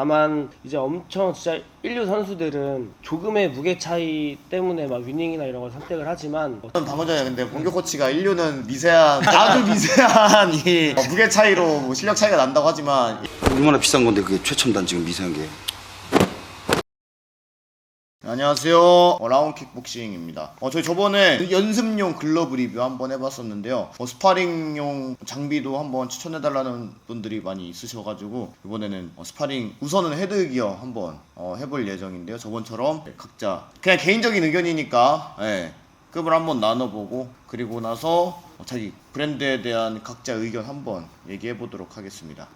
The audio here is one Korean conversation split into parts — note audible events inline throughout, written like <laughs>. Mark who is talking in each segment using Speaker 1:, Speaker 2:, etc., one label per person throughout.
Speaker 1: 다만 이제 엄청 진짜 1류 선수들은 조금의 무게 차이 때문에 막 위닝이나 이런 걸 선택을 하지만
Speaker 2: 저는 방금 전에 근데 공격 코치가 인류는 미세한 아주 미세한 이 어, 무게 차이로 뭐 실력 차이가 난다고 하지만
Speaker 3: 얼마나 비싼 건데 그게 최첨단 지금 미세한 게.
Speaker 2: 안녕하세요. 어, 라운 킥복싱입니다. 어, 저희 저번에 연습용 글러브 리뷰 한번 해봤었는데요. 어, 스파링용 장비도 한번 추천해달라는 분들이 많이 있으셔가지고 이번에는 어, 스파링 우선은 헤드기어 한번 어, 해볼 예정인데요. 저번처럼 각자 그냥 개인적인 의견이니까 예, 급을 한번 나눠보고 그리고 나서 어, 자기 브랜드에 대한 각자 의견 한번 얘기해 보도록 하겠습니다.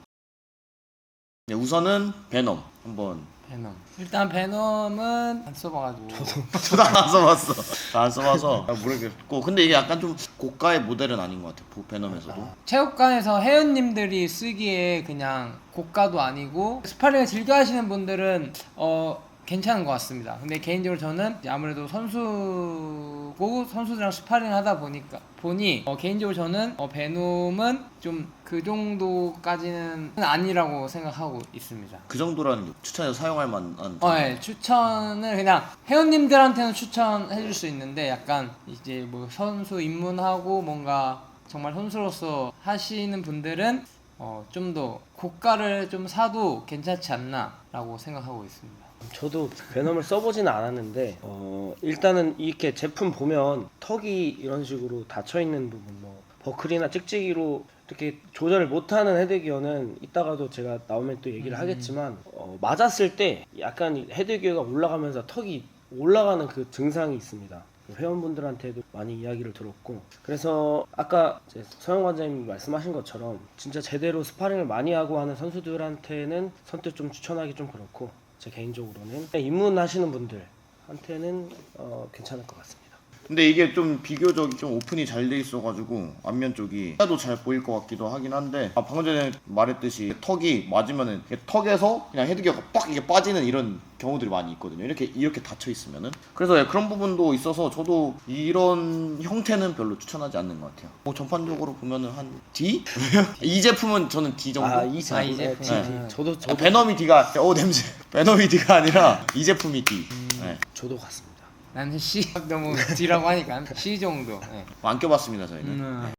Speaker 2: 네, 우선은 베넘 한번
Speaker 4: 베놈. 일단 베놈은 안 써봐가지고. <laughs>
Speaker 2: 저도 안 써봤어. 안 써봐서 잘 <laughs> 모르겠고 근데 이게 약간 좀 고가의 모델은 아닌 것 같아. 보- 베넘에서도.
Speaker 4: 체육관에서 회원님들이 쓰기에 그냥 고가도 아니고 스파링을 즐겨 하시는 분들은 어 괜찮은 것 같습니다. 근데 개인적으로 저는 아무래도 선수고 선수들이랑 스파링 하다 보니까 보니 어, 개인적으로 저는 어, 베놈은 좀 그 정도까지는 아니라고 생각하고 있습니다.
Speaker 2: 그 정도라는 게 추천해서 사용할 만한.
Speaker 4: 어, 예. 추천을 그냥 회원님들한테는 추천해 줄 수 있는데 약간 이제 뭐 선수 입문하고 뭔가 정말 선수로서 하시는 분들은 어, 좀 더 고가를 좀 사도 괜찮지 않나라고 생각하고 있습니다.
Speaker 1: 저도 베넘을 써보지는 않았는데 어, 일단은 이렇게 제품 보면 턱이 이런 식으로 닫혀 있는 부분 뭐 버클이나 찍찍이로 이렇게 조절을 못하는 헤드기어는 이따가도 제가 나오면 또 얘기를 하겠지만 어, 맞았을 때 약간 이 헤드기어가 올라가면서 턱이 올라가는 그 증상이 있습니다. 회원분들한테도 많이 이야기를 들었고 그래서 아까 서영 관장님이 말씀하신 것처럼 진짜 제대로 스파링을 많이 하고 하는 선수들한테는 선뜻 좀 추천하기 좀 그렇고 제 개인적으로는 입문하시는 분들한테는 어, 괜찮을 것 같습니다.
Speaker 2: 근데 이게 좀 비교적 좀 오픈이 잘 돼 있어가지고 앞면 쪽이 하도 잘 보일 것 같기도 하긴 한데 아, 방금 전에 말했듯이 턱이 맞으면은 턱에서 그냥 헤드기어가 빡 이게 빠지는 이런 경우들이 많이 있거든요. 이렇게 이렇게 닫혀 있으면은 그래서 예, 그런 부분도 있어서 저도 이런 형태는 별로 추천하지 않는 것 같아요. 뭐 전반적으로 보면은 한 D <laughs> 이 제품은 저는 D 정도.
Speaker 1: 아, 이
Speaker 4: 아,
Speaker 1: 제품,
Speaker 4: 이
Speaker 1: 네,
Speaker 4: 제품.
Speaker 1: D, D.
Speaker 4: 네.
Speaker 1: 저도
Speaker 2: 아,
Speaker 1: 저도
Speaker 2: 베너미 D가 어 냄새. <laughs> 베너미 D가 아니라 이 제품이 D. 네.
Speaker 1: 저도 같습니다.
Speaker 4: 나는 C 너무 D라고 하니까 C 정도. 네.
Speaker 2: 안 껴봤습니다 저희는.
Speaker 4: 음.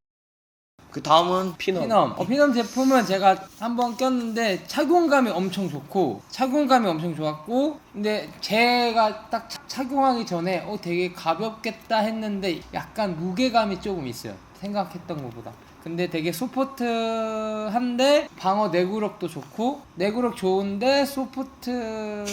Speaker 2: 그 다음은
Speaker 1: 피넘.
Speaker 4: 피넘. 어, 피넘 제품은 제가 한번 꼈는데 착용감이 엄청 좋고 착용감이 엄청 좋았고 근데 제가 딱 차- 착용하기 전에 어 되게 가볍겠다 했는데 약간 무게감이 조금 있어요. 생각했던 것보다. 근데 되게 소프트한데 방어 내구력도 좋고 내구력 좋은데 소프트한데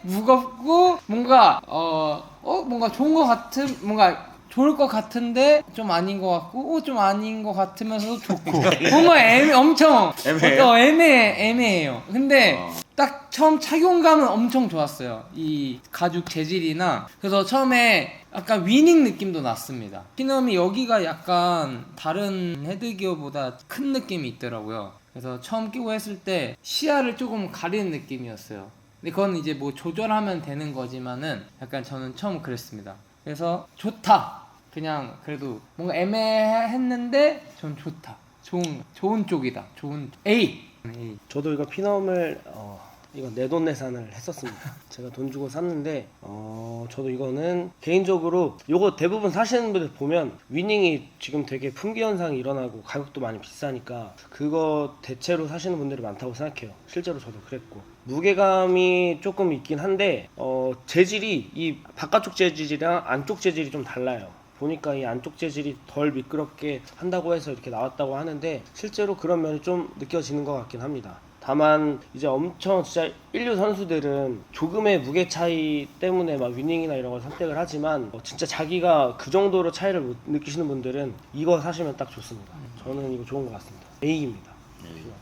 Speaker 4: <laughs> 무겁고 뭔가 어, 어 뭔가 좋은 것 같은 뭔가 좋을 것 같은데 좀 아닌 것 같고 어, 좀 아닌 것 같으면서도 좋고 <laughs> 뭔가 애매 엄청
Speaker 2: 애매해요?
Speaker 4: 어, 애매 애매해요. 근데
Speaker 2: 어.
Speaker 4: 딱 처음 착용감은 엄청 좋았어요. 이 가죽 재질이나 그래서 처음에 약간 위닝 느낌도 났습니다. 피넘이 여기가 약간 다른 헤드기어보다 큰 느낌이 있더라고요. 그래서 처음 끼고 했을 때 시야를 조금 가리는 느낌이었어요. 근데 그건 이제 뭐 조절하면 되는 거지만은 약간 저는 처음 그랬습니다. 그래서 좋다. 그냥 그래도 뭔가 애매했는데 전 좋다. 좋은 좋은 쪽이다. 좋은 A. A.
Speaker 1: 저도 이거 피넘을 어, 이거 내돈내산을 했었습니다. 제가 돈 주고 샀는데 어, 저도 이거는 개인적으로 이거 대부분 사시는 분들 보면 위닝이 지금 되게 품귀 현상이 일어나고 가격도 많이 비싸니까 그거 대체로 사시는 분들이 많다고 생각해요. 실제로 저도 그랬고 무게감이 조금 있긴 한데 어, 재질이 이 바깥쪽 재질이랑 안쪽 재질이 좀 달라요. 보니까 이 안쪽 재질이 덜 미끄럽게 한다고 해서 이렇게 나왔다고 하는데 실제로 그런 면이 좀 느껴지는 것 같긴 합니다. 다만 이제 엄청 진짜 1류 선수들은 조금의 무게 차이 때문에 막 위닝이나 이런 걸 선택을 하지만 어, 진짜 자기가 그 정도로 차이를 못 느끼시는 분들은 이거 사시면 딱 좋습니다. 저는 이거 좋은 것 같습니다. A입니다.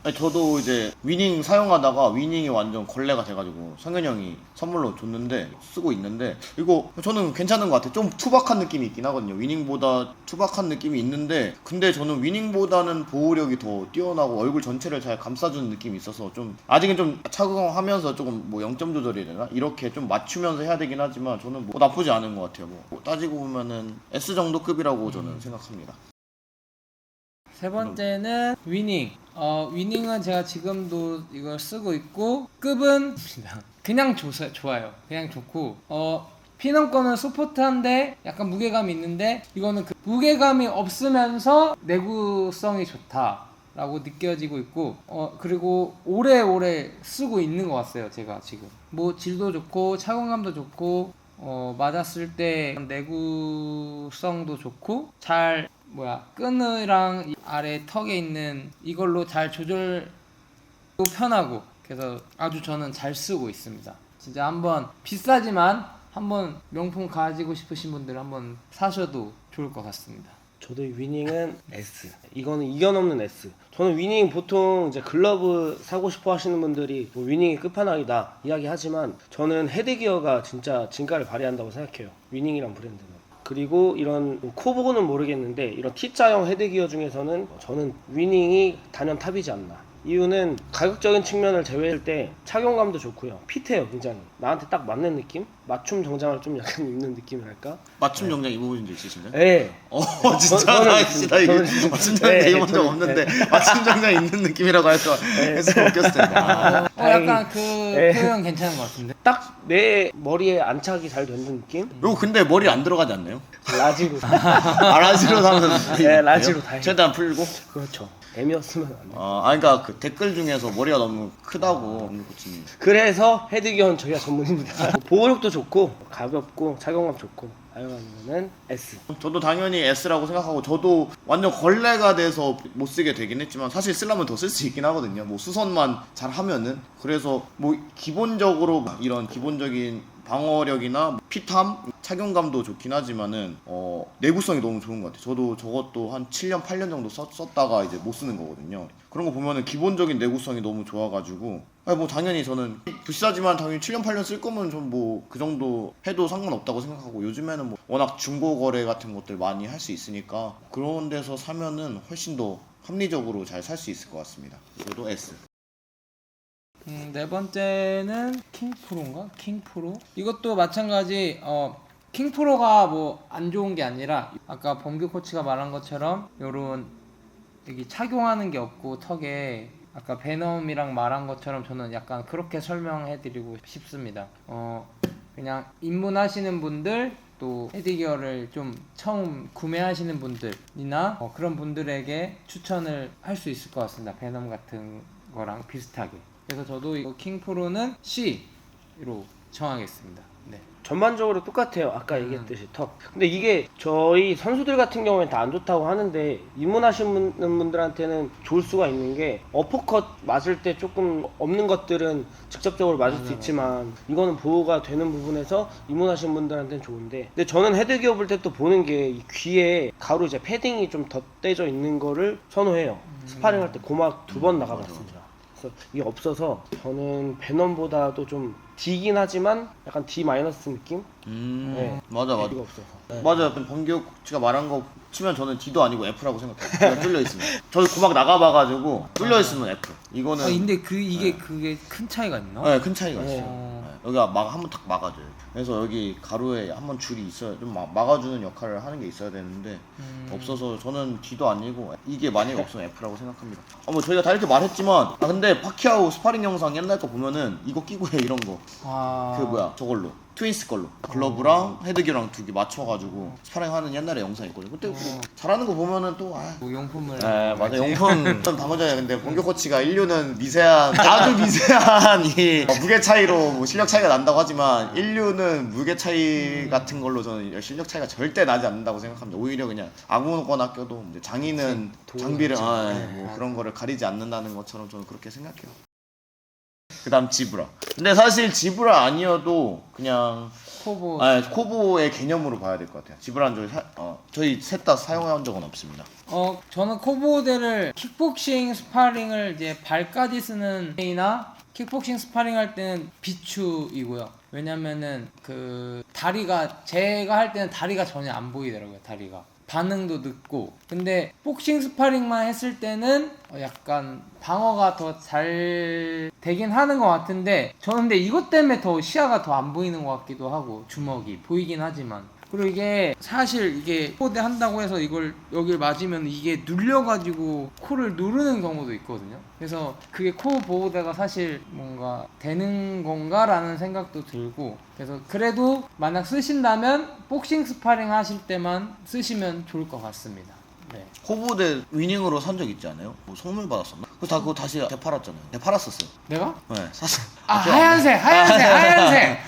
Speaker 2: 아니, 저도 이제 위닝 사용하다가 위닝이 완전 걸레가 돼가지고 성현이 형이 선물로 줬는데 쓰고 있는데 이거 저는 괜찮은 것 같아요. 좀 투박한 느낌이 있긴 하거든요. 위닝보다 투박한 느낌이 있는데 근데 저는 위닝보다는 보호력이 더 뛰어나고 얼굴 전체를 잘 감싸주는 느낌이 있어서 좀 아직은 좀 착용하면서 조금 뭐 0점 조절이 되나 이렇게 좀 맞추면서 해야 되긴 하지만 저는 뭐 나쁘지 않은 것 같아요. 뭐 따지고 보면은 S 정도 급이라고 저는 생각합니다.
Speaker 4: 세 번째는 위닝. 어, 위닝은 제가 지금도 이걸 쓰고 있고 급은 그냥 조, 좋아요. 그냥 좋고 어 피넘 거는 소프트한데 약간 무게감이 있는데 이거는 그 무게감이 없으면서 내구성이 좋다 라고 느껴지고 있고 어 그리고 오래오래 쓰고 있는 것 같아요 제가 지금 뭐 질도 좋고 착용감도 좋고 어 맞았을 때 내구성도 좋고 잘 뭐야 끈이랑 이 아래 턱에 있는 이걸로 잘 조절도 편하고 그래서 아주 저는 잘 쓰고 있습니다. 진짜 한번 비싸지만 한번 명품 가지고 싶으신 분들 한번 사셔도 좋을 것 같습니다.
Speaker 1: 저도 이 위닝은 S. 이거는 이겨넘는 S. 저는 위닝 보통 이제 글러브 사고 싶어 하시는 분들이 뭐 위닝이 끝판왕이다 이야기하지만 저는 헤드기어가 진짜 진가를 발휘한다고 생각해요. 위닝이란 브랜드는. 그리고 이런 코보는 모르겠는데 이런 T자형 헤드기어 중에서는 저는 위닝이 단연 탑이지 않나. 이유는 가격적인 측면을 제외할 때 착용감도 좋고요. 핏해요, 굉장히. 나한테 딱 맞는 느낌? 맞춤 정장을 좀 약간 <laughs> 입는 느낌이랄까?
Speaker 2: 맞춤 정장 입어보신 적 있으신가요?
Speaker 1: 예.
Speaker 2: 어
Speaker 1: 저- <laughs>
Speaker 2: 진짜
Speaker 1: 저는
Speaker 2: 나이시다 이게
Speaker 1: 저는- <laughs>
Speaker 2: 맞춤 정장
Speaker 1: 네,
Speaker 2: 입어본 적
Speaker 1: 저는-
Speaker 2: 없는데 맞춤 정장 입는 느낌이라고 해서 해서 웃겼어요. 아,
Speaker 4: 어, 약간 그
Speaker 1: 네.
Speaker 4: 표현 괜찮은 것 같은데.
Speaker 1: 딱 내 머리에 안착이 잘 되는 느낌?
Speaker 2: 이거 근데 머리 안 들어가지 않나요?
Speaker 1: 라지로.
Speaker 2: 아 라지로 하면
Speaker 1: 네, 라지로 다.
Speaker 2: 최대한 풀고.
Speaker 1: 그렇죠. M이었으면 안 돼.
Speaker 2: 아, 아니, 그러니까 그 댓글 중에서 머리가 너무 크다고 코치님.
Speaker 1: 그래서 헤드기어는 저희가 전문입니다. <laughs> 보호력도 좋고 가볍고 착용감 좋고 사용하는 S.
Speaker 2: 저도 당연히 S라고 생각하고 저도 완전 걸레가 돼서 못 쓰게 되긴 했지만 사실 쓰려면 더 쓸 수 있긴 하거든요. 뭐 수선만 잘 하면은 그래서 뭐 기본적으로 이런 기본적인 방어력이나 핏함, 착용감도 좋긴 하지만은 어, 내구성이 너무 좋은 것 같아요. 저도 저것도 한 7년, 8년 정도 썼, 썼다가 이제 못 쓰는 거거든요. 그런 거 보면은 기본적인 내구성이 너무 좋아가지고 아니 뭐 당연히 저는 비싸지만 당연히 7년, 8년 쓸 거면 좀 뭐 그 정도 해도 상관없다고 생각하고 요즘에는 뭐 워낙 중고 거래 같은 것들 많이 할 수 있으니까 그런 데서 사면은 훨씬 더 합리적으로 잘 살 수 있을 것 같습니다. 저도 S.
Speaker 4: 음, 네 번째는 킹프로인가? 킹프로? 이것도 마찬가지 어 킹프로가 뭐 안 좋은 게 아니라 아까 범규 코치가 말한 것처럼 요런 여기 착용하는 게 없고 턱에 아까 베넘이랑 말한 것처럼 저는 약간 그렇게 설명해 드리고 싶습니다. 어 그냥 입문하시는 분들 또 헤드기어를 좀 처음 구매하시는 분들이나 어, 그런 분들에게 추천을 할 수 있을 것 같습니다. 베넘 같은 거랑 비슷하게. 그래서 저도 이거 킹 프로는 C로 정하겠습니다. 네.
Speaker 1: 전반적으로 똑같아요. 아까 얘기했듯이 턱. 근데 이게 저희 선수들 같은 경우에는 다 안 좋다고 하는데 입문하시는 분들한테는 좋을 수가 있는 게 어퍼컷 맞을 때 조금 없는 것들은 직접적으로 맞을 수 있지만 이거는 보호가 되는 부분에서 입문하시는 분들한테는 좋은데 근데 저는 헤드기어 볼때또 보는 게 이 귀에 가로 이제 패딩이 좀 덧대져 있는 거를 선호해요. 스파링 할 때 고막 두 번 나가봤습니다. 그래서 이게 없어서 저는 베넘보다도 좀 D긴 하지만 약간 D 마이너스 느낌?
Speaker 2: 음,
Speaker 1: 네.
Speaker 2: 맞아 맞아.
Speaker 1: 이가 없어서. 네.
Speaker 2: 맞아요. 범규 코치가 말한 거 치면 저는 D도 아니고 F라고 생각해요. 귀가 뚫려 있으면. 저도 고막 나가봐가지고 뚫려 있으면 F. 이거는
Speaker 4: 아 근데 그 이게 그게 큰 차이가 있나?
Speaker 2: 네, 큰 차이가
Speaker 1: 네.
Speaker 2: 있어요. 네, 여기가 막 한번 탁 막아줘요. 그래서 여기 가로에 한번 줄이 있어야 좀 막, 막아주는 역할을 하는 게 있어야 되는데
Speaker 4: 음.
Speaker 2: 없어서 저는 D도 아니고 이게 만약에 없으면 F라고 생각합니다. 어, 뭐 저희가 다 이렇게 말했지만 아 근데 파키아오 스파링 영상 옛날 거 보면은 이거 끼고 해 이런 거.
Speaker 4: 아.
Speaker 2: 그 뭐야 저걸로 트윈스 걸로. 글러브랑 헤드기어랑 두 개 맞춰가지고 스파링하는 옛날에 영상 있거든요. 그때 뭐 잘하는 거 보면은 또 아.
Speaker 4: 뭐 용품을
Speaker 2: 네 맞아 용품 <laughs> 방어전에 근데 본격 코치가 인류는 미세한 아주 <laughs> 미세한 이 어, 무게 차이로 뭐 실력 차이가 난다고 하지만 인류는 무게 차이 같은 걸로 저는 실력 차이가 절대 나지 않는다고 생각합니다. 오히려 그냥 아무거나 껴도 이제 장인은 장비를 아, 예, 뭐 그런 거를 가리지 않는다는 것처럼 저는 그렇게 생각해요 그 다음 지브라 근데 사실 지브라 아니어도 그냥
Speaker 4: 코보
Speaker 2: 아, 코보의 개념으로 봐야 될 것 같아요 지브라는 저희 사, 어, 저희 셋 다 사용한 적은 없습니다
Speaker 4: 어 저는 코보드를 킥복싱 스파링을 이제 발까지 쓰는 이나 킥복싱 스파링 할 때는 비추이고요. 왜냐면은 그 다리가 제가 할 때는 다리가 전혀 안 보이더라고요. 다리가 반응도 늦고. 근데 복싱 스파링만 했을 때는 어, 약간 방어가 더 잘 되긴 하는 것 같은데 저는 근데 이것 때문에 더 시야가 더 안 보이는 것 같기도 하고 주먹이 보이긴 하지만 그리고 이게 사실 이게 코드 한다고 해서 이걸 여기를 맞으면 이게 눌려가지고 코를 누르는 경우도 있거든요. 그래서 그게 코 보호대가 사실 뭔가 되는 건가라는 생각도 들고 그래서 그래도 만약 쓰신다면 복싱 스파링 하실 때만 쓰시면 좋을 것 같습니다. 네.
Speaker 2: 코보대 위닝으로 산 적 있지 않아요? 뭐 선물 받았었나? 그거 다 그거 다시 되팔았잖아요. 되팔았었어요.
Speaker 4: 내가?
Speaker 2: 네, 샀어.
Speaker 4: 아 하얀색 하얀색 하얀색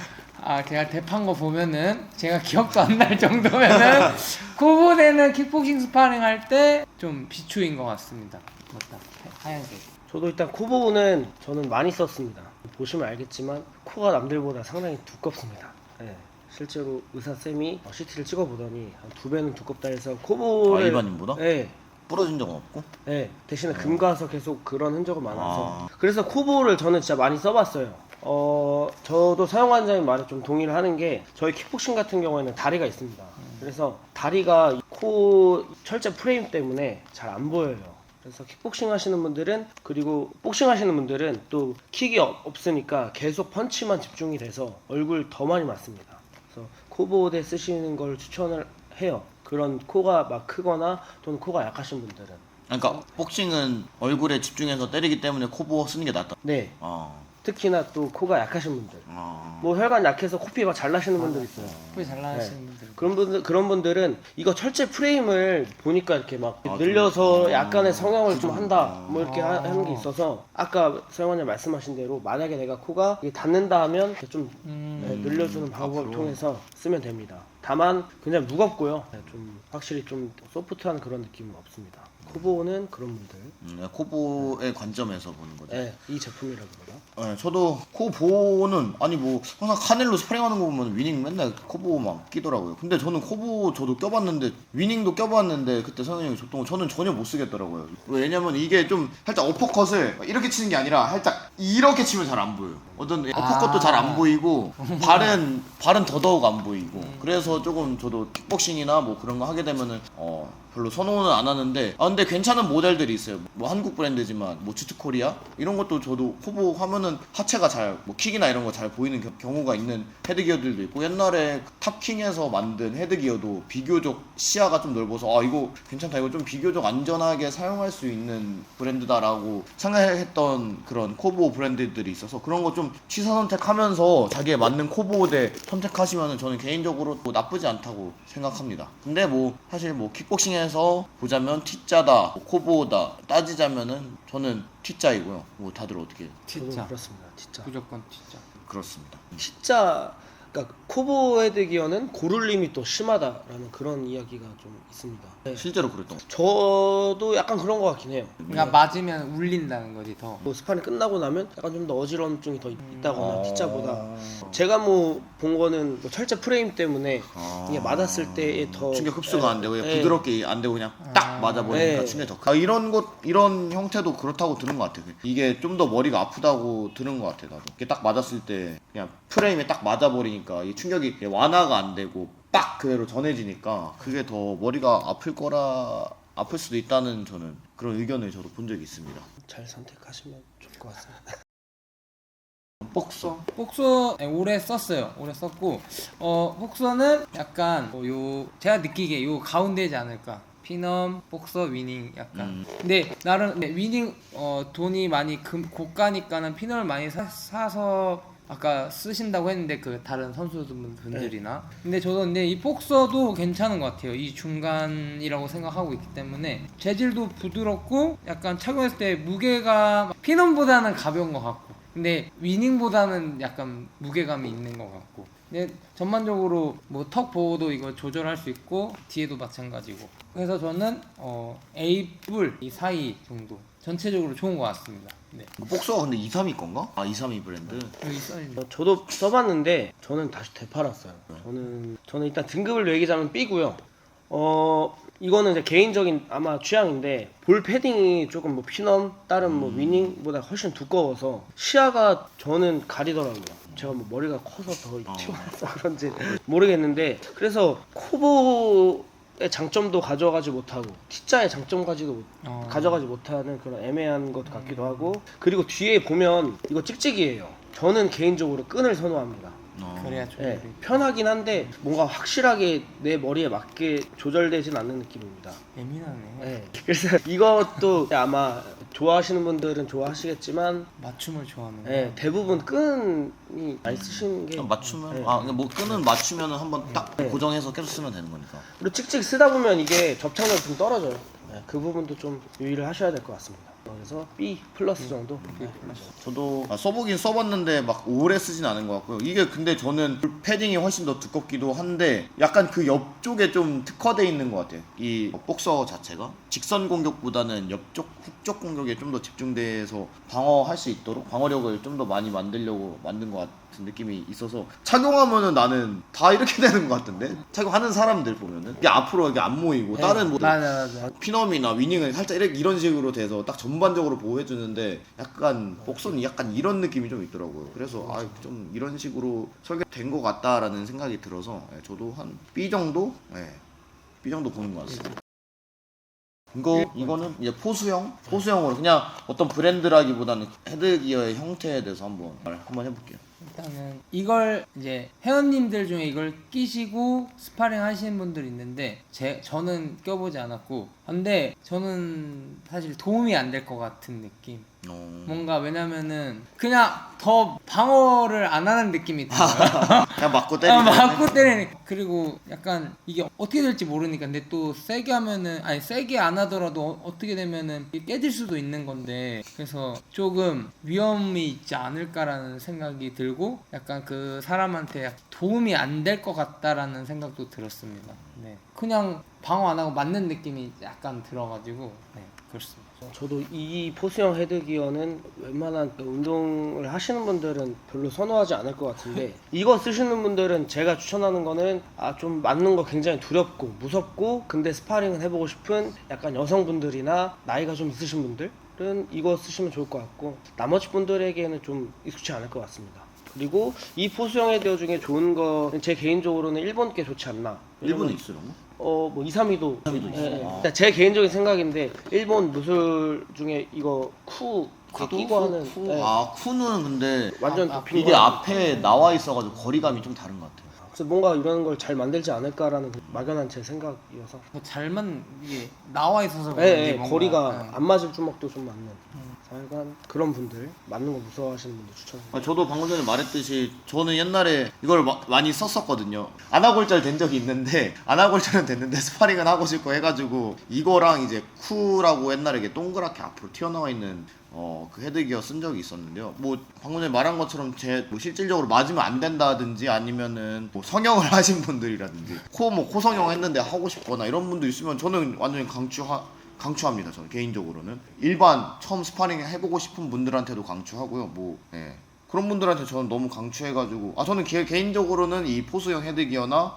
Speaker 4: 아 제가 대판 거 보면은 제가 기억도 안 날 정도면은 <laughs> 코보대는 킥복싱 스파링 할 때 좀 비추인 것 같습니다 맞다 하- 하얀색
Speaker 1: 저도 일단 코보는 저는 많이 썼습니다. 보시면 알겠지만 코가 남들보다 상당히 두껍습니다. 네. 실제로 의사 쌤이 어, CT를 찍어보더니 한 두 배는 두껍다 해서 코보를
Speaker 2: 아, 일반인보다?
Speaker 1: 네.
Speaker 2: 부러진 적은 없고?
Speaker 1: 네, 대신에 금가서 계속 그런 흔적은 많아서
Speaker 2: 아.
Speaker 1: 그래서 코보를 저는 진짜 많이 써봤어요. 어, 저도 사용환자님 말에 좀 동의를 하는 게 저희 킥복싱 같은 경우에는 다리가 있습니다. 그래서 다리가 이코 철제 프레임 때문에 잘 안 보여요. 그래서 킥복싱 하시는 분들은 그리고 복싱 하시는 분들은 또 킥이 없- 없으니까 계속 펀치만 집중이 돼서 얼굴 더 많이 맞습니다. 그래서 코보드 쓰시는 걸 추천을 해요. 그런 코가 막 크거나 또는 코가 약하신 분들은.
Speaker 2: 그러니까 복싱은 얼굴에 집중해서 때리기 때문에 코보 쓰는 게 낫다.
Speaker 1: 네.
Speaker 2: 어.
Speaker 1: 특히나 또 코가 약하신 분들.
Speaker 2: 어.
Speaker 1: 뭐 혈관 약해서 코피가 잘 나시는 분들 있어요.
Speaker 4: 코이 잘 나가시는
Speaker 1: 네.
Speaker 4: 분들
Speaker 1: 그런 분들 그런 분들은 이거 철제 프레임을 보니까 이렇게 막
Speaker 2: 아,
Speaker 1: 늘려서
Speaker 2: 좀-
Speaker 1: 약간의
Speaker 2: 아,
Speaker 1: 성형을 좀 한다 뭐 이렇게
Speaker 4: 아.
Speaker 1: 하, 하는 게 있어서 아까 서영원님 말씀하신 대로 만약에 내가 코가 이게 닿는다 하면 이렇게 좀
Speaker 4: 음,
Speaker 1: 네, 늘려주는 방법을
Speaker 2: 앞으로.
Speaker 1: 통해서 쓰면 됩니다. 다만 굉장히 무겁고요. 네, 좀 확실히 좀 소프트한 그런 느낌은 없습니다. 코보는 그런 분들.
Speaker 2: 음, 네, 코보의 관점에서 보는 거죠.
Speaker 1: 네, 이 제품이라기보다.
Speaker 2: 네, 저도 코보는 아니 뭐 항상 카넬로 스프링하는 거 보면 위닝 맨날 코보 막 끼더라고요. 근데 저는 코보 저도 껴봤는데 위닝도 껴봤는데 그때 선생님이 줬던 거 저는 전혀 못 쓰겠더라고요. 왜냐면 이게 좀 살짝 어퍼컷을 이렇게 치는 게 아니라 살짝 이렇게 치면 잘 안 보여요. 어떤 어퍼컷도
Speaker 4: 아.
Speaker 2: 잘안 보이고 발은 발은 더더욱 안 보이고 그래서 조금 저도 킥복싱이나 뭐 그런 거 하게 되면은 어 별로 선호는 안 하는데 아 근데 괜찮은 모델들이 있어요. 뭐 한국 브랜드지만 뭐 주트코리아? 이런 것도 저도 코보 하면은 하체가 잘 뭐 킥이나 이런 거 잘 보이는 겨- 경우가 있는 헤드기어들도 있고 옛날에 탑킹에서 만든 헤드기어도 비교적 시야가 좀 넓어서 아 이거 괜찮다. 이거 좀 비교적 안전하게 사용할 수 있는 브랜드다라고 생각했던 그런 코보 브랜드들이 있어서 그런 거 좀 취사 선택하면서 자기에 맞는 코보대 선택하시면은 저는 개인적으로 뭐 나쁘지 않다고 생각합니다. 근데 뭐 사실 뭐 킥복싱에 서 보자면 T자다, 뭐 코보다 따지자면은 저는 T자이고요. 뭐 다들 어떻게
Speaker 4: 진짜
Speaker 1: 그렇습니다. 진짜.
Speaker 4: 무조건 진짜
Speaker 2: 그렇습니다.
Speaker 1: T자 그러니까 코보 헤드기어는 고를림이 또 심하다라는 그런 이야기가 좀 있습니다. 네.
Speaker 2: 실제로 그랬던 거.
Speaker 1: 저도 약간 그런 것 같긴 해요.
Speaker 4: 그러니까 맞으면 울린다는 거지 더
Speaker 1: 뭐 스파링 끝나고 나면 약간 좀 더 어지러움증이 더 있- 있다거나
Speaker 2: 아.
Speaker 1: T자보다 제가 뭐 본 거는 뭐 철제 프레임 때문에
Speaker 2: 아.
Speaker 1: 이게 맞았을 때에 더
Speaker 2: 충격 흡수가
Speaker 1: 예,
Speaker 2: 안 되고 그냥
Speaker 1: 예.
Speaker 2: 부드럽게 안 되고 그냥 딱 맞아 버리니까
Speaker 1: 예.
Speaker 2: 충격이 더 크. 아, 이런 것 이런 형태도 그렇다고 들은 것 같아. 이게 좀 더 머리가 아프다고 들은 것 같아 나도. 이게 딱 맞았을 때 그냥 프레임에 딱 맞아 버리니까 이 충격이 완화가 안 되고 빡 그대로 전해지니까 그게 더 머리가 아플 거라 아플 수도 있다는 저는 그런 의견을 저도 본 적이 있습니다.
Speaker 1: 잘 선택하시면 좋을 것 같습니다. <laughs>
Speaker 2: 복서.
Speaker 4: 복서 네, 오래 썼어요. 오래 썼고 어 복서는 약간 뭐요 제가 느끼기에 요 가운데지 않을까. 피넘, 복서, 위닝 약간.
Speaker 2: 음.
Speaker 4: 근데 나름 네, 위닝 어 돈이 많이 금, 고가니까는 피넘을 많이 사, 사서 아까 쓰신다고 했는데 그 다른 선수분들이나. 근데 저도 근데 이 복서도 괜찮은 것 같아요. 이 중간이라고 생각하고 있기 때문에. 재질도 부드럽고 약간 착용했을 때 무게가 피넘보다는 가벼운 것 같고. 근데 위닝보다는 약간 무게감이 있는 것 같고. 근데 전반적으로 뭐 턱 보호도 이거 조절할 수 있고 뒤에도 마찬가지고. 그래서 저는 어 A 뿔 이 사이 정도 전체적으로 좋은 것 같습니다 네
Speaker 2: 복서가 근데 2, 3위 건가? 아 2, 3위 브랜드.
Speaker 4: 여기 써있네
Speaker 1: 어, 저도 써봤는데 저는 다시 되팔았어요. 저는 저는 일단 등급을 매기자면 B고요. 어 이거는 이제 개인적인 아마 취향인데 볼 패딩이 조금 뭐 피넘 다른 뭐 위닝보다 훨씬 두꺼워서 시야가 저는 가리더라고요. 제가 뭐 머리가 커서 더 <laughs> 튀어나와서 그런지 모르겠는데 그래서 코보의 장점도 가져가지 못하고 T자의 장점 가지도 못,
Speaker 4: 어.
Speaker 1: 가져가지 못하는 그런 애매한 것 같기도 하고 그리고 뒤에 보면 이거 찍찍이에요. 저는 개인적으로 끈을 선호합니다.
Speaker 2: 어.
Speaker 4: 그래야
Speaker 1: 예,
Speaker 4: 조절이
Speaker 1: 편하긴 한데 뭔가 확실하게 내 머리에 맞게 조절되진 않는 느낌입니다.
Speaker 4: 예민하네.
Speaker 1: 예, 그래서 이것도 아마 좋아하시는 분들은 좋아하시겠지만
Speaker 4: 맞춤을 좋아하는 거.
Speaker 1: 예, 대부분 끈이 많이 쓰시는 게
Speaker 2: 맞추면
Speaker 1: 예.
Speaker 2: 아, 뭐 끈은 맞추면은 한번 딱
Speaker 1: 네.
Speaker 2: 고정해서 계속 쓰면 되는 거니까.
Speaker 1: 그리고 찍찍 쓰다 보면 이게 접착력이 좀 떨어져요. 예, 그 부분도 좀 유의를 하셔야 될 것 같습니다. 그래서 B 플러스 정도. 네.
Speaker 2: 저도 아, 써보긴 써봤는데 막 오래 쓰진 않은 것 같고요. 이게 근데 저는 패딩이 훨씬 더 두껍기도 한데 약간 그 옆쪽에 좀 특화돼 있는 것 같아요. 이 복서 자체가 직선 공격보다는 옆쪽 훅쪽 공격에 좀 더 집중돼서 방어할 수 있도록 방어력을 좀 더 많이 만들려고 만든 것 같 은 느낌이 있어서 착용하면은 나는 다 이렇게 <laughs> 되는 것 같은데 착용하는 사람들 보면은 이게 앞으로 이게 안 모이고
Speaker 1: 네.
Speaker 2: 다른 뭐
Speaker 4: 맞아 맞아.
Speaker 2: 피넘이나 위닝은 살짝 이렇게 이런 식으로 돼서 딱 전반적으로 보호해 주는데 약간 복선이 약간 이런 느낌이 좀 있더라고요. 그래서 아 좀 이런 식으로 설계된 것 같다라는 생각이 들어서 예, 저도 한 B 정도, 예, B 정도 보는 것 같습니다. 이거 이거는 이제 포수형, 포수형으로 그냥 어떤 브랜드라기보다는 헤드기어의 형태에 대해서 한번 말 한번 해볼게요.
Speaker 4: 일단은 이걸 이제 회원님들 중에 이걸 끼시고 스파링 하시는 분들 있는데 제 저는 껴보지 않았고 근데 저는 사실 도움이 안 될 것 같은 느낌.
Speaker 2: 어...
Speaker 4: 뭔가 왜냐면은 그냥 더 방어를 안 하는 느낌이 들어요. <laughs>
Speaker 2: 그냥 맞고
Speaker 4: 아,
Speaker 2: 때리는.
Speaker 4: 맞고 때리는 그리고 약간 이게 어떻게 될지 모르니까 근데 또 세게 하면은 아니 세게 안 하더라도 어- 어떻게 되면은 깨질 수도 있는 건데 그래서 조금 위험이 있지 않을까라는 생각이 들고 약간 그 사람한테 약- 도움이 안 될 것 같다라는 생각도 들었습니다. 네 그냥 방어 안 하고 맞는 느낌이 약간 들어가지고 네 그렇습니다.
Speaker 1: 저도 이 포수형 헤드기어는 웬만한 그 운동을 하시는 분들은 별로 선호하지 않을 것 같은데 <laughs> 이거 쓰시는 분들은 제가 추천하는 거는 아 좀 맞는 거 굉장히 두렵고 무섭고 근데 스파링을 해보고 싶은 약간 여성분들이나 나이가 좀 있으신 분들은 이거 쓰시면 좋을 것 같고 나머지 분들에게는 좀 익숙치 않을 것 같습니다. 그리고 이 포수형 헤드기어 중에 좋은 거는 제 개인적으로는 일본 게 좋지 않나.
Speaker 2: 일본에 있어요? 뭐?
Speaker 1: 어, 뭐 2, 3위도.
Speaker 2: 2, 3위도 있어요? 아.
Speaker 1: 일단 제 개인적인 생각인데 일본 무술 중에 이거 쿠 이렇게 끼고 하는
Speaker 2: 쿠,
Speaker 1: 네.
Speaker 2: 아 쿠는 근데
Speaker 1: 완전
Speaker 4: 아, 아,
Speaker 1: 덮인
Speaker 2: 이게
Speaker 1: 거.
Speaker 2: 앞에 나와 있어가지고 거리감이 좀 다른 것 같아요.
Speaker 1: 그래서 뭔가 이런 걸 잘 만들지 않을까라는 그 막연한 제 생각이어서.
Speaker 4: 잘만 이게 나와 있어서
Speaker 1: 예,
Speaker 4: 그런지
Speaker 1: 예,
Speaker 4: 뭔가,
Speaker 1: 거리가
Speaker 4: 예.
Speaker 1: 안 맞을 주먹도 좀 맞는. 약간 그런 분들 맞는 거 무서워하시는 분들 추천합니다.
Speaker 2: 아, 저도 방금 전에 말했듯이 저는 옛날에 이걸 마- 많이 썼었거든요. 아나골절 된 적이 있는데 <laughs> 아나골절은 됐는데 스파링은 하고 싶고 해가지고 이거랑 이제 쿠라고 옛날에 이게 동그랗게 앞으로 튀어나와 있는 어, 그 헤드기어 쓴 적이 있었는데요. 뭐 방금 전에 말한 것처럼 제 뭐 실질적으로 맞으면 안 된다든지 아니면은 뭐 성형을 <laughs> 하신 분들이라든지 코 뭐 코성형 했는데 하고 싶거나 이런 분도 있으면 저는 완전히 강추하 강추합니다. 저는 개인적으로는 일반 처음 스파링 해보고 싶은 분들한테도 강추하고요. 뭐 예. 그런 분들한테 저는 너무 강추해가지고 아 저는 개, 개인적으로는 이 포수형 헤드기어나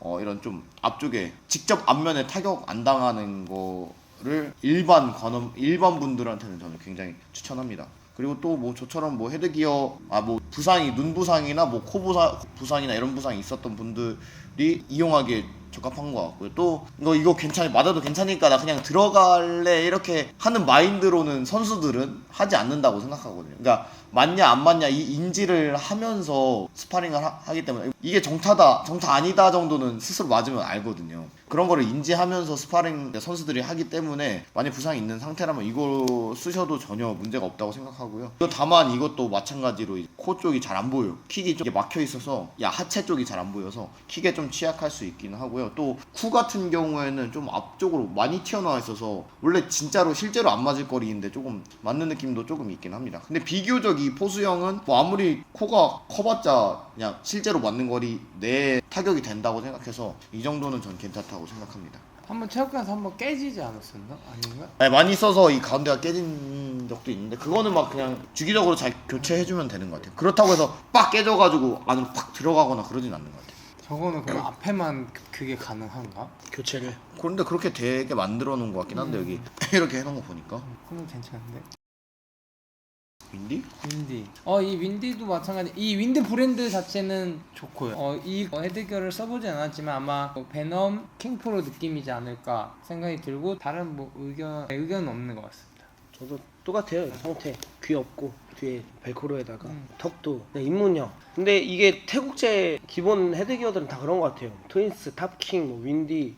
Speaker 2: 어 이런 좀 앞쪽에 직접 앞면에 타격 안 당하는 거를 일반 관험 일반 분들한테는 저는 굉장히 추천합니다. 그리고 또 뭐 저처럼 뭐 헤드기어 아 뭐 부상이 눈 부상이나 뭐 코 부상 부상이나 이런 부상이 있었던 분들이 이용하기에 적합한 것 같고요. 또 이거 이거 괜찮 맞아도 괜찮으니까 나 그냥 들어갈래 이렇게 하는 마인드로는 선수들은 하지 않는다고 생각하거든요. 그러니까 맞냐 안 맞냐 이 인지를 하면서 스파링을 하, 기 때문에 이게 정타다 정타 아니다 정도는 스스로 맞으면 알거든요. 그런 거를 인지하면서 스파링 선수들이 하기 때문에 만약 부상이 있는 상태라면 이거 쓰셔도 전혀 문제가 없다고 생각하고요. 또 다만 이것도 마찬가지로 이코 쪽이 잘 안 보여요. 킥이 좀 막혀 있어서 야 하체 쪽이 잘 안 보여서 킥에 좀 취약할 수 있긴 하고요. 또 쿠 같은 경우에는 좀 앞쪽으로 많이 튀어나와 있어서 원래 진짜로 실제로 안 맞을 거리인데 조금 맞는 느낌 도 조금 있긴 합니다. 근데 비교적 이 포수형은 뭐 아무리 코가 커봤자 그냥 실제로 맞는 거리 내 타격이 된다고 생각해서 이 정도는 전 괜찮다고 생각합니다.
Speaker 4: 한번 체육관에서 한번 깨지지 않았었나? 아닌가?
Speaker 2: 아니, 많이 써서 이 가운데가 깨진 적도 있는데 그거는 막 그냥 주기적으로 잘 교체해주면 되는 것 같아요. 그렇다고 해서 빡 깨져가지고 안으로 팍 들어가거나 그러진 않는 것 같아요.
Speaker 4: 저거는 그럼 앞에만 그- 그게 가능한가?
Speaker 1: 교체를.
Speaker 2: 그런데 그렇게 되게 만들어 놓은 것 같긴 한데 여기 <laughs> 이렇게 해놓은 거 보니까
Speaker 4: 그러면 괜찮은데.
Speaker 2: 윈디?
Speaker 4: 윈디. 어, 이 윈디도 마찬가지. 이 윈드 브랜드 자체는 좋고요. 어, 이 헤드기어를 써보지 않았지만 아마 뭐 베넘, 킹프로 느낌이지 않을까 생각이 들고 다른 뭐 의견 의견은 없는 것 같습니다.
Speaker 1: 저도 똑같아요 형태 귀엽고 뒤에 벨크로에다가 턱도 그냥 입문형 근데 이게 태국제 기본 헤드기어들은 다 그런 것 같아요 트윈스, 탑킹, 뭐 윈디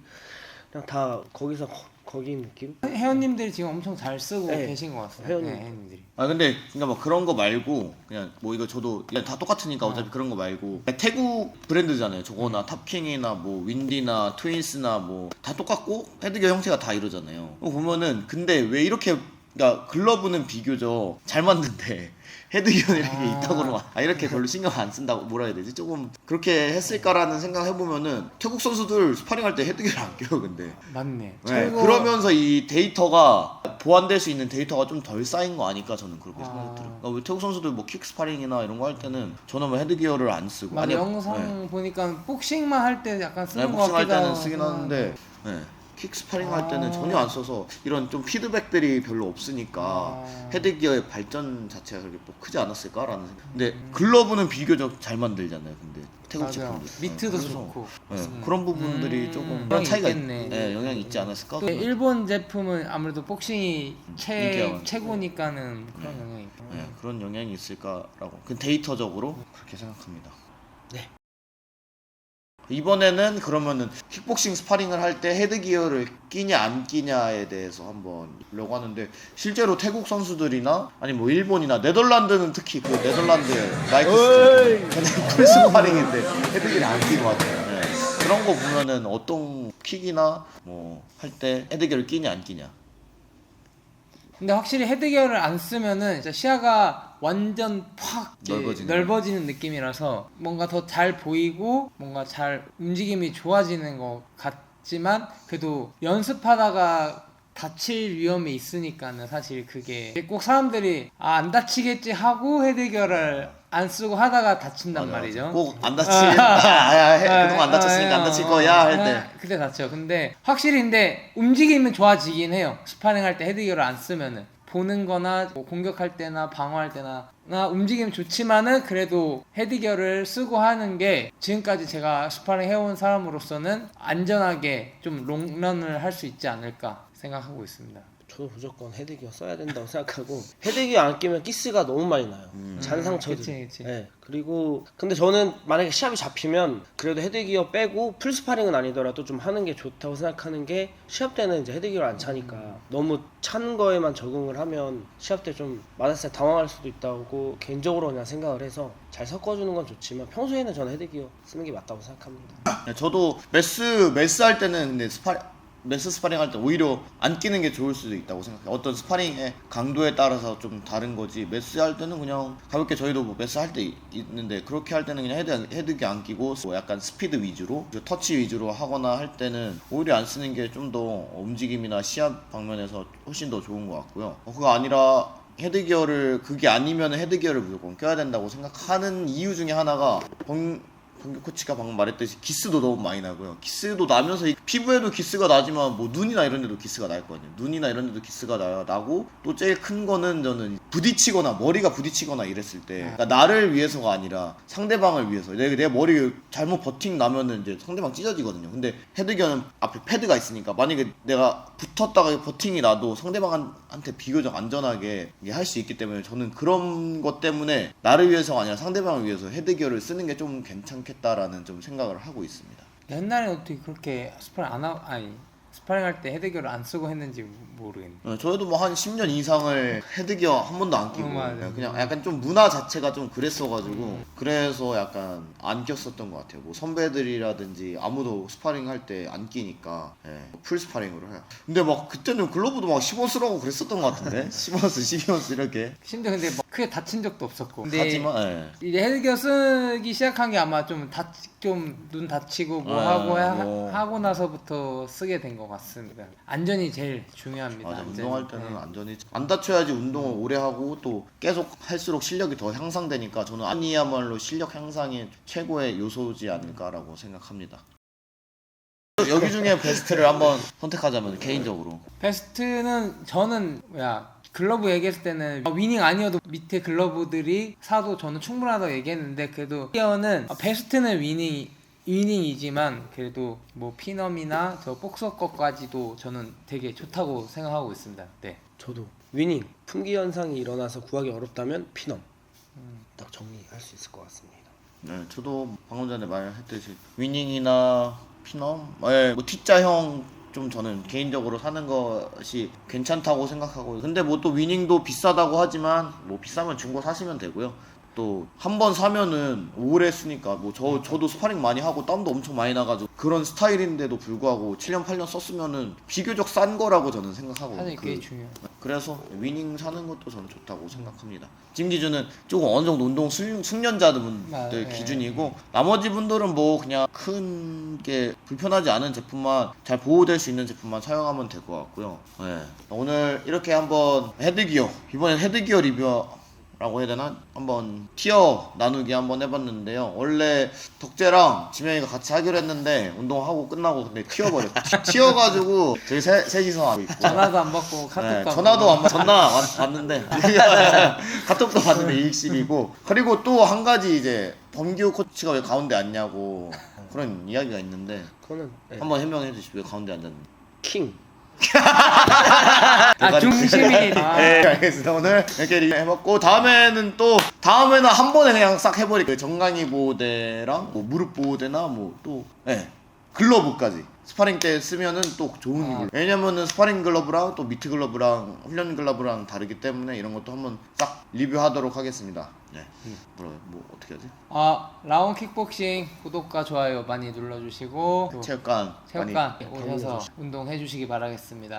Speaker 1: 그냥 다 거기서 거, 거기 느낌?
Speaker 4: 회원님들이 지금 엄청 잘 쓰고
Speaker 1: 네.
Speaker 4: 계신 것 같아요.
Speaker 1: 회원님.
Speaker 4: 네, 회원님들이.
Speaker 2: 아 근데 그러니까 뭐 그런 거 말고 그냥 뭐 이거 저도 그냥 다 똑같으니까 어차피 그런 거 말고 태국 브랜드잖아요. 저거나 탑킹이나 뭐 윈디나 트윈스나 뭐 다 똑같고 헤드기어 형태가 다 이러잖아요. 그거 보면은 근데 왜 이렇게 그러니까 글러브는 비교적 잘 만든데 헤드기어는 이렇게
Speaker 4: 아.
Speaker 2: 이따구로 아 이렇게 별로 신경 안 쓴다고 뭐라 해야 되지 조금 그렇게 했을까라는 생각 해보면은 태국 선수들 스파링 할 때 헤드기어를 안 껴요 근데
Speaker 4: 맞네.
Speaker 2: 네,
Speaker 4: 최고-
Speaker 2: 그러면서 이 데이터가 보완될 수 있는 데이터가 좀 덜 쌓인 거 아닐까 저는 그렇게 생각이
Speaker 4: 아.
Speaker 2: 들어요. 그러니까 우리 태국 선수들 뭐 킥 스파링이나 이런 거 할 때는 저는 뭐 헤드 기어를 안 쓰고 아니,
Speaker 4: 영상
Speaker 2: 네.
Speaker 4: 보니까 복싱만 할 때 약간
Speaker 2: 네,
Speaker 4: 쓰는 거
Speaker 2: 복싱 할
Speaker 4: 같기도
Speaker 2: 때는. 쓰긴 하는데 네. 킥스파링 할 때는
Speaker 4: 아.
Speaker 2: 전혀 안 써서 이런 좀 피드백들이 별로 없으니까
Speaker 4: 아.
Speaker 2: 헤드기어의 발전 자체가 그렇게 뭐 크지 않았을까라는 생각. 근데 글러브는 비교적 잘 만들잖아요. 근데 태국
Speaker 4: 맞아요.
Speaker 2: 제품들
Speaker 4: 미트도
Speaker 2: 네, 그래서,
Speaker 4: 좋고.
Speaker 2: 네,
Speaker 4: 음.
Speaker 2: 그런 부분들이
Speaker 4: 음,
Speaker 2: 조금
Speaker 4: 영향이
Speaker 2: 차이가
Speaker 4: 있겠네.
Speaker 2: 있, 네, 영향이 있지 않았을까?
Speaker 4: 또 일본 제품은 아무래도 복싱이 최,
Speaker 2: 인기가 많죠.
Speaker 4: 최고니까는 그런 영향이 있고.
Speaker 2: 네, 그런 영향이 있을까라고 그 데이터적으로 그렇게 생각합니다.
Speaker 1: 네.
Speaker 2: 이번에는 그러면은 킥복싱 스파링을 할 때 헤드 기어를 끼냐 안 끼냐에 대해서 한번 보려고 하는데 실제로 태국 선수들이나 아니 뭐 일본이나 네덜란드는 특히 그 네덜란드 나이트 그냥 풀 <laughs> 스파링인데 헤드 기어를 안 끼는 것 같아요. 네. 그런 거 보면은 어떤 킥이나 뭐 할 때 헤드 기어를 끼냐 안 끼냐
Speaker 4: 근데 확실히 헤드기어를 안 쓰면은 진짜 시야가 완전 팍
Speaker 2: 넓어지는
Speaker 4: 넓어지는 느낌이라서 뭔가 더 잘 보이고 뭔가 잘 움직임이 좋아지는 것 같지만 그래도 연습하다가 다칠 위험이 있으니까는 사실 그게 꼭 사람들이 아, 안 다치겠지 하고 헤드기어를 안 쓰고 하다가 다친단
Speaker 2: 맞아,
Speaker 4: 말이죠.
Speaker 2: 맞아. 꼭안 다치 아, <laughs> 아, 해. 그동안 안 다쳤으니까 안 다칠 거야 할 때.
Speaker 4: 아, 그때 다쳐요. 근데 확실히 근데 움직임은 좋아지긴 해요. 스파링 할 때 헤드기어를 안 쓰면은 보는 거나 뭐 공격할 때나 방어할 때나 나 움직임 좋지만은 그래도 헤드기어를 쓰고 하는 게 지금까지 제가 스파링 해온 사람으로서는 안전하게 좀 롱런을 할 수 있지 않을까 생각하고 있습니다.
Speaker 1: 저도 무조건 헤드기어 써야 된다고 <laughs> 생각하고 헤드기어 안 끼면 기스가 너무 많이 나요. 잔상처들
Speaker 4: 그치, 그치.
Speaker 1: 네, 그리고 근데 저는 만약에 시합이 잡히면 그래도 헤드기어 빼고 풀 스파링은 아니더라도 좀 하는 게 좋다고 생각하는 게 시합 때는 이제 헤드기어를 안 차니까 너무 찬 거에만 적응을 하면 시합 때 좀 맞았을 때 당황할 수도 있다고 개인적으로 그냥 생각을 해서 잘 섞어주는 건 좋지만 평소에는 저는 헤드기어 쓰는 게 맞다고 생각합니다.
Speaker 2: 네, 저도 메스 메스 할 때는 근데 스파 메스 스파링 할 때 오히려 안 끼는 게 좋을 수도 있다고 생각해요. 어떤 스파링의 강도에 따라서 좀 다른 거지. 메스 할 때는 그냥 가볍게 저희도 뭐 메스 할 때 있는데 그렇게 할 때는 그냥 헤드 헤드기 안 끼고 뭐 약간 스피드 위주로 터치 위주로 하거나 할 때는 오히려 안 쓰는 게 좀 더 움직임이나 시합 방면에서 훨씬 더 좋은 것 같고요. 어, 그거 아니라 헤드기어를 그게 아니면 헤드기어를 무조건 껴야 된다고 생각하는 이유 중에 하나가 번, 경기 코치가 방금 말했듯이 기스도 너무 많이 나고요. 기스도 나면서 이 피부에도 기스가 나지만 뭐 눈이나 이런 데도 기스가 날 거거든요. 눈이나 이런 데도 기스가 나, 나고 또 제일 큰 거는 저는 부딪히거나 머리가 부딪히거나 이랬을 때 그러니까 나를 위해서가 아니라 상대방을 위해서 내, 내 머리 잘못 버팅 나면은 이제 상대방 찢어지거든요. 근데 헤드기어는 앞에 패드가 있으니까 만약에 내가 붙었다가 버팅이 나도 상대방한테 비교적 안전하게 할 수 있기 때문에 저는 그런 것 때문에 나를 위해서가 아니라 상대방을 위해서 헤드기어를 쓰는 게 좀 괜찮 겠다라는 좀 생각을 하고 있습니다.
Speaker 4: 옛날에 어떻게 그렇게 스파링 안 하, 아니 스파링 할 때 헤드기어를 안 쓰고 했는지 모르겠네.
Speaker 2: 어, 저희도 뭐 한 10년 이상을 헤드기어 한 번도 안 끼고
Speaker 4: 어, 맞아요.
Speaker 2: 그냥 약간 좀 문화 자체가 좀 그랬어가지고 그래서 약간 안 꼈었던 것 같아요. 뭐 선배들이라든지 아무도 스파링 할 때 안 끼니까 예, 풀 스파링으로 해요. 근데 막 그때는 글러브도 막 10원 쓰라고 그랬었던 것 같은데 <laughs> 10원스 12원스 이렇게
Speaker 4: 심지어 근데 뭐 크게 다친 적도 없었고. 근데
Speaker 2: 하지만 예.
Speaker 4: 이제 헤드기어 쓰기 시작한 게 아마 좀다좀눈 다치고 뭐
Speaker 2: 아,
Speaker 4: 하고 하,
Speaker 2: 뭐.
Speaker 4: 하 고 나서부터 쓰게 된 것 같습니다. 안전이 제일 중요 합니다.
Speaker 2: 맞아
Speaker 4: 안전이.
Speaker 2: 운동할 때는
Speaker 4: 네.
Speaker 2: 안전히 안 다쳐야지 운동을 오래 하고 또 계속 할수록 실력이 더 향상되니까 저는 아니야말로 실력 향상의 최고의 요소지 않을까라고 생각합니다. 여기 중에 베스트를 한번 선택하자면 개인적으로
Speaker 4: 베스트는 저는 야 글러브 얘기했을 때는 어, 위닝 아니어도 밑에 글러브들이 사도 저는 충분하다고 얘기했는데 그래도 헤어는 어, 베스트는 위닝 위닝이지만 그래도 뭐 피넘이나 저 복서 것까지도 저는 되게 좋다고 생각하고 있습니다. 네.
Speaker 1: 저도 위닝 품귀 현상이 일어나서 구하기 어렵다면 피넘 딱 정리할 수 있을 것 같습니다.
Speaker 2: 네, 저도 방금 전에 말했듯이 위닝이나 피넘, 예, 뭐 T자형 좀 저는 개인적으로 사는 것이 괜찮다고 생각하고 근데 뭐 또 위닝도 비싸다고 하지만 뭐 비싸면 중고 사시면 되고요. 또 한 번 사면은 오래 쓰니까 뭐 저 저도 스파링 많이 하고 땀도 엄청 많이 나가지고 그런 스타일인데도 불구하고 7년 8년 썼으면은 비교적 싼 거라고 저는 생각하고
Speaker 4: 사실 그게
Speaker 2: 그-
Speaker 4: 중요해요.
Speaker 2: 그래서 위닝 사는 것도 저는 좋다고 생각합니다. 찜기준은 조금 어느 정도 운동 숙- 숙련자분들
Speaker 4: 아, 네.
Speaker 2: 기준이고 나머지 분들은 뭐 그냥 큰 게 불편하지 않은 제품만 잘 보호될 수 있는 제품만 사용하면 될 것 같고요. 네. 오늘 이렇게 한번 헤드기어 이번엔 헤드기어 리뷰 라고 해야 되나? 한번 티어 나누기 한번 해봤는데요. 원래 덕재랑 지명이가 같이 하기로 했는데 운동하고 끝나고 근데 튀어버렸어. 튀어가지고 저희 세, 셋이서 하고 있고.
Speaker 4: 전화도 안 받고 카톡도
Speaker 2: 네,
Speaker 4: 안
Speaker 2: 전화도
Speaker 4: 받고.
Speaker 2: 안 받, 전화 왔- 왔는데 <laughs> 카톡도 봤는데 이익실이고 그리고 또 한 가지 이제 범규 코치가 왜 가운데 앉냐고 그런 이야기가 있는데
Speaker 1: 그거는 네.
Speaker 2: 한번 해명해 주시죠 왜 가운데 앉았는지
Speaker 1: 킹
Speaker 4: 아 중심이. 아,
Speaker 2: 네 알겠습니다. 오늘 이렇게 리뷰 해봤고 다음에는 또 다음에는 한 번에 그냥 싹 해버릴게요. 정강이 보호대랑 뭐 무릎 보호대나 뭐 또 네, 글러브까지 스파링 때 쓰면은 또 좋은
Speaker 4: 아.
Speaker 2: 걸 왜냐면은 스파링 글러브랑 또 미트 글러브랑 훈련 글러브랑 다르기 때문에 이런 것도 한번 싹 리뷰하도록 하겠습니다. 네. 뭐라 뭐 어떻게 하지?
Speaker 4: 아 라운 킥복싱 구독과 좋아요 많이 눌러주시고 또
Speaker 2: 체육관 많이
Speaker 4: 체육관 오셔서 운동해 주시기 바라겠습니다.